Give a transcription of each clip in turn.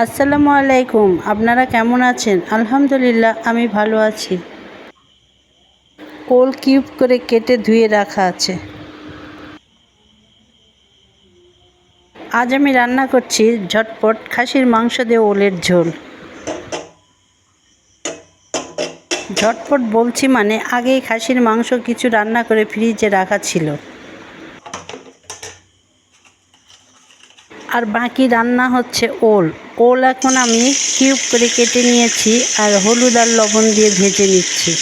আসসালামু আলাইকুম, আপনারা কেমন আছেন? আলহামদুলিল্লাহ, আমি ভালো আছি। ওল কিউব করে কেটে ধুয়ে রাখা আছে। আজ আমি রান্না করছি ঝটপট খাসির মাংস দিয়ে ওলের ঝোল। ঝটপট বলছি মানে আগেই খাসির মাংস কিছু রান্না করে ফ্রিজে রাখা ছিল। আর বাকি রান্না হচ্ছে ওল। ওল এখন আমি কিউব করে কেটে নিয়েছি আর হলুদ আর লবণ দিয়ে ভেজে নিচ্ছি।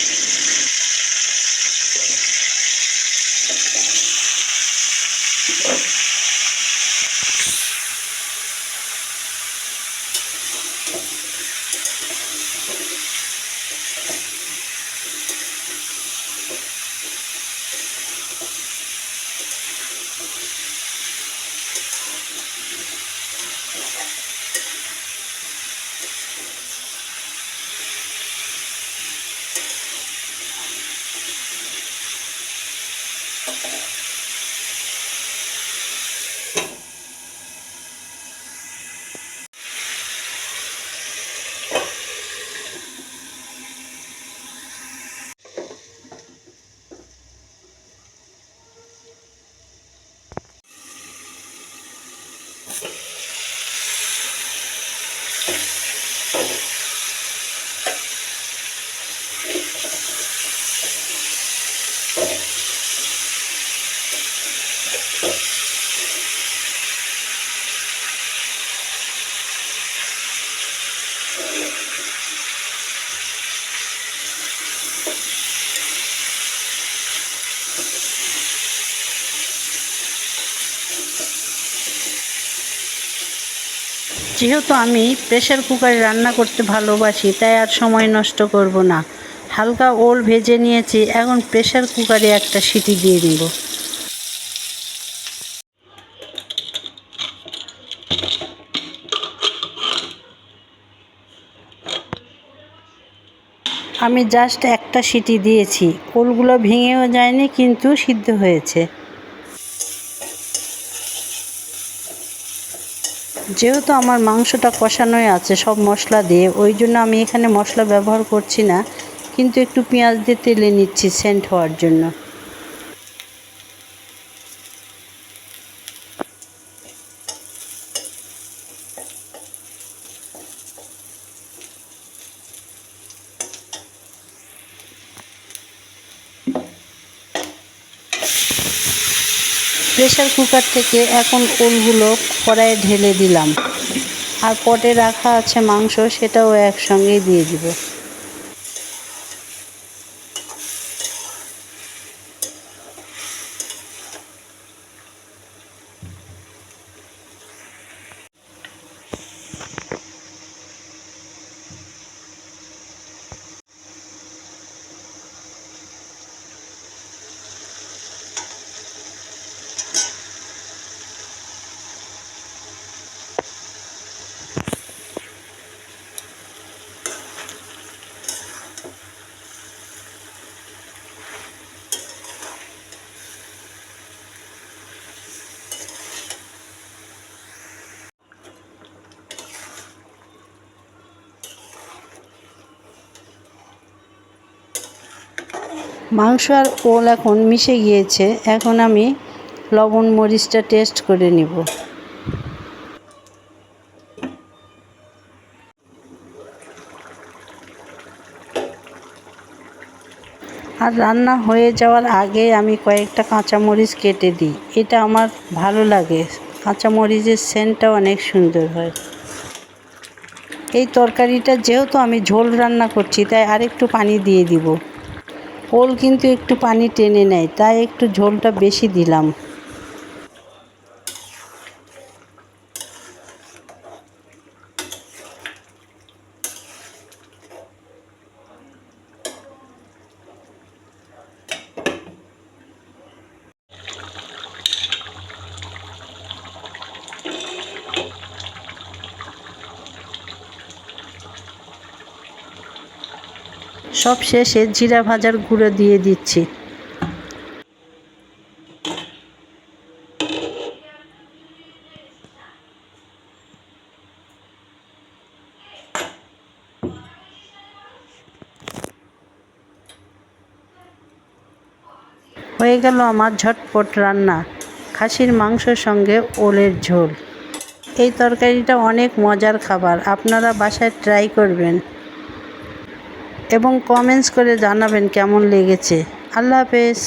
যেহেতু আমি প্রেশার কুকারে রান্না করতে ভালোবাসি, তাই আর সময় নষ্ট করব না। হালকা ওল ভেজে নিয়েছি, এখন প্রেশার কুকারে একটা সিটি দিয়ে নেব আমি জাস্ট একটা সিটি দিয়েছি। ওলগুলো ভেঙেও যায়নি, কিন্তু সিদ্ধ হয়েছে। যেহেতু আমার মাংসটা কষানোই আছে সব মশলা দিয়ে, ওই জন্য আমি এখানে মশলা ব্যবহার করছি না, কিন্তু একটু পেঁয়াজ দিয়ে তেলে নিচ্ছি সেন্ট হওয়ার জন্য। প্রেশার কুকার থেকে এখন ওলগুলো কড়াইয়ে ঢেলে দিলাম। আর পটে রাখা আছে মাংস, সেটাও একসঙ্গেই দিয়ে দিব। মাংস আর ওল এখন মিশে গিয়েছে, এখন আমি লবণ মরিচটা টেস্ট করে নিব। আর রান্না হয়ে যাওয়ার আগে আমি কয়েকটা কাঁচামরিচ কেটে দিই, এটা আমার ভালো লাগে, কাঁচামরিচের সেন্টটা অনেক সুন্দর হয়। এই তরকারিটা যেহেতু আমি ঝোল রান্না করছি, তাই আরেকটু পানি দিয়ে দিব। ওল কিন্তু একটু পানি টেনে নেয় তাই একটু ঝোলটা বেশি দিলাম। সব শেষে জিরা ভাজার গুঁড়ো দিয়ে দিচ্ছি। হয়ে গেল আমার ঝটপট রান্না। খাসির মাংস সঙ্গে ওলের ঝোল। এই তরকারিটা অনেক মজার খাবার, আপনারা বাসায় ট্রাই করবেন। এবং কমেন্টস করে জানাবেন কেমন লেগেছে। আল্লাহ হাফেজ।